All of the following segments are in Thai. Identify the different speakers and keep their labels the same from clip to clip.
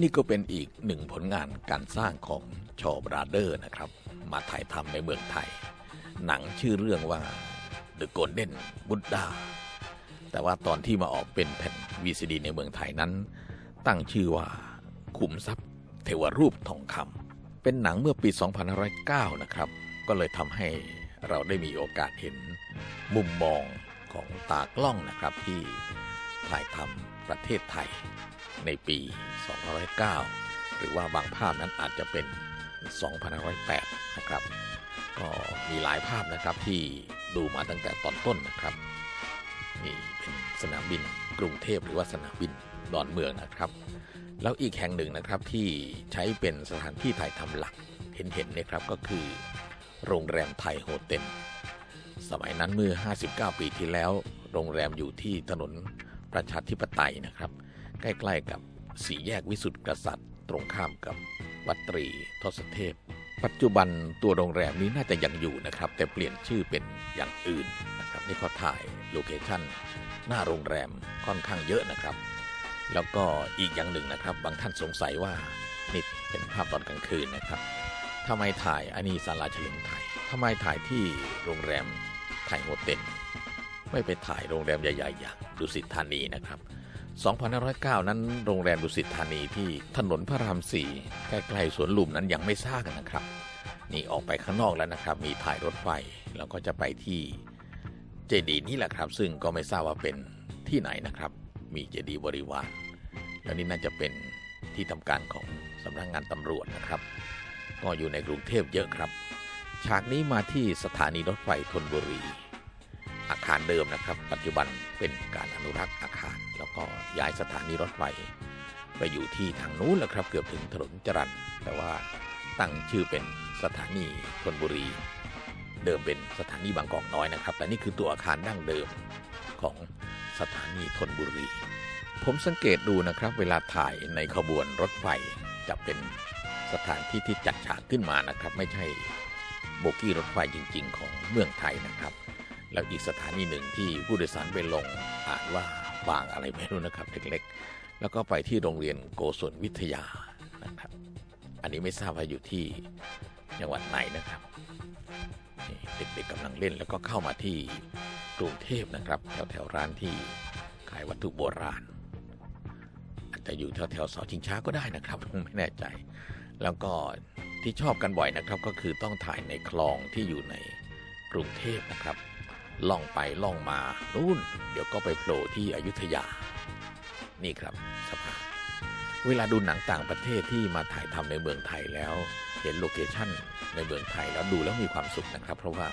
Speaker 1: นี่ก็เป็นอีกหนึ่งผลงานการสร้างของชอบราเดอร์นะครับ มาถ่ายทำในเมืองไทย หนังชื่อเรื่องว่า The Golden Buddha แต่ว่าตอนที่มาออกเป็นแผ่น VCD ในเมืองไทยนั้น ตั้งชื่อว่าขุมทรัพย์ เทวรูปทองคำเป็นหนังเมื่อปี 2509 นะครับ ก็เลยทำให้เราได้มีโอกาสเห็นมุมมองของตากล้องนะครับที่ถ่ายทำ ประเทศไทยในปี 2509 หรือว่าบางภาพนั้นอาจจะเป็น 2508 นะครับ ก็มีหลายภาพนะครับที่ดูมาตั้งแต่ตอนต้นนะครับนี่เป็นสนามบินกรุงเทพหรือว่าสนามบินดอนเมืองนะครับ แล้วอีกแห่งหนึ่งนะครับที่ใช้เป็นสถานที่ถ่ายทำหลักเห็นๆนะครับก็คือ โรงแรมไทยโฮเทลสมัยนั้นเมื่อ 59 ปีที่แล้ว โรงแรมอยู่ที่ถนน ประชาธิปไตยนะครับ ใกล้ๆกับสี่แยกวิสุทธิกษัตริย์ ตรงข้ามกับวัดตรีทศเทพ ปัจจุบันตัวโรงแรมนี้น่าจะยังอยู่นะครับ แต่เปลี่ยนชื่อเป็นอย่างอื่นนะครับนี่เขาถ่ายโลเคชั่นหน้าโรงแรมค่อนข้างเยอะนะครับ แล้วก็อีกอย่างหนึ่งนะครับ บางท่านสงสัยว่านี่เป็นภาพตอนกลางคืนนะครับทำไมถ่ายอันนี้ศาลาเฉลิมไทยทำไมถ่ายที่โรงแรมไทยโฮเทลไม่ไปถ่ายโรงแรมใหญ่ ๆ อย่าง ดุสิตธานีนะครับ2509 นั้นโรงแรมดุสิตธานีที่ถนนพระรามสี่ใกล้ๆสวนลุมนั้นยังไม่สร้างนะครับ นี่ออกไปข้างนอกแล้วนะครับ มีถ่ายรถไฟแล้วก็จะไปที่เจดีนี่แหละครับ ซึ่งก็ไม่ทราบว่าเป็นที่ไหนนะครับ มีเจดีบริวารแล้วนี่น่าจะเป็นที่ทำการของสำนักงงานตำรวจนะครับ ก็อยู่ในกรุงเทพเยอะครับ ฉากนี้มาที่สถานีรถไฟธนบุรี อาคารเดิมนะครับ ปัจจุบันเป็นการอนุรักษ์อาคาร แล้วก็ย้ายสถานีรถไฟไปอยู่ที่ทางนู้นแล้วครับ เกือบถึงถนนจรัญแต่ว่าตั้งชื่อเป็นสถานีธนบุรี เดิมเป็นสถานีบางกอกน้อยนะครับแต่นี่คือตัวอาคารดั้งเดิมของสถานีธนบุรี ผมสังเกตดูนะครับ เวลาถ่ายในขบวนรถไฟจะเป็นสถานที่ที่จัดฉากขึ้นมานะครับ ไม่ใช่โบกี้รถไฟจริง ๆ ของเมืองไทยนะครับ แล้วอีกสถานีหนึ่งที่ผู้โดยสารไปลงอ่านว่าบางอะไรไม่รู้นะครับเล็กๆ แล้วก็ไปที่โรงเรียนโกศลวิทยานะครับ อันนี้ไม่ทราบว่าอยู่ที่จังหวัดไหนนะครับเด็กๆกำลังเล่นแล้วก็เข้ามาที่กรุงเทพนะครับ แถวแถวๆร้านที่ขายวัตถุโบราณ อาจจะอยู่แถวแถวๆเสาชิงช้าก็ได้นะครับไม่แน่ใจ แล้วก็ที่ชอบกันบ่อยนะครับ ก็คือต้องถ่ายในคลองที่อยู่ในกรุงเทพนะครับ ล่องไปล่องมานู่น เดี๋ยวก็ไปโผล่ที่อยุธยา นี่ครับสภาพเวลาดูหนังต่างประเทศที่มาถ่ายทำในเมืองไทยแล้ว เห็นโลเคชั่นในเมืองไทยแล้วดูแล้วมีความสุขนะครับ เพราะว่า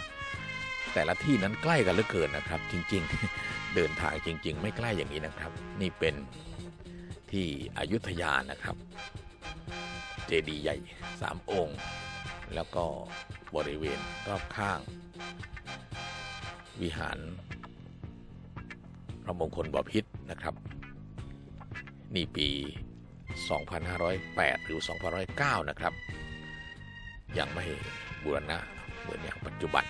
Speaker 1: แต่ละที่นั้นใกล้กันเหลือเกินนะครับ จริงๆ เดินทางจริง ๆ ไม่ใกล้อย่างนี้นะครับ นี่เป็นที่อยุธยานะครับ เจดีย์ใหญ่สามองค์ แล้วก็บริเวณรอบข้าง วิหารพระมงคลบพิตรนะครับ นี่ปี 2508 หรือ 2509 นะครับ ยังไม่บูรณะเหมือนอย่างปัจจุบัน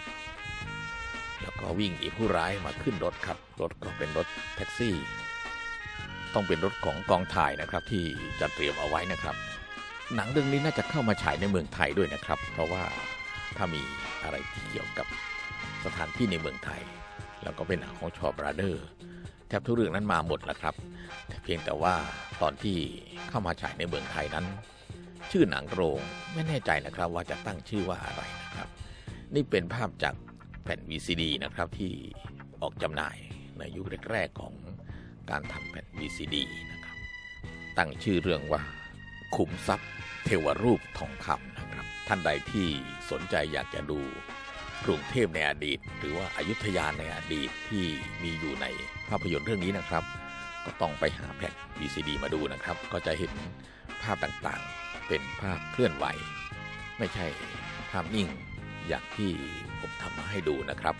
Speaker 1: แล้วก็วิ่งหนีผู้ร้ายมาขึ้นรถครับ รถก็เป็นรถแท็กซี่ ต้องเป็นรถของกองถ่ายนะครับที่จัดเตรียมเอาไว้นะครับ หนังเรื่องนี้น่าจะเข้ามาฉายในเมืองไทยด้วยนะครับ เพราะว่าถ้ามีอะไรที่เกี่ยวกับ สถานที่ในเมืองไทย แล้วก็เป็นหนังของชอบราเดอร์แทบทุกเรื่องนั้นมาหมดแล้วครับแต่เพียงแต่ว่าตอนที่เข้ามาฉายในเมืองไทยนั้น ชื่อหนังโรงไม่แน่ใจนะครับว่าจะตั้งชื่อว่าอะไรนะครับ นี่เป็นภาพจากแผ่น VCD นะครับที่ออกจำหน่ายในยุคแรกๆของการทำแผ่น VCD นะครับ ตั้งชื่อเรื่องว่า ขุมทรัพย์ เทวรูปทองคำนะครับ ท่านใดที่สนใจอยากจะดู กรุงเทพในอดีต หรือว่าอายุทยาในอดีตที่มีอยู่ในภาพยนตร์เรื่องนี้นะครับ ก็ต้องไปหาแผ่น VCD มาดูนะครับ ก็จะเห็นภาพต่างๆ เป็นภาพเคลื่อนไหว ไม่ใช่ภาพนิ่งอย่างที่ผมทำมาให้ดูนะครับ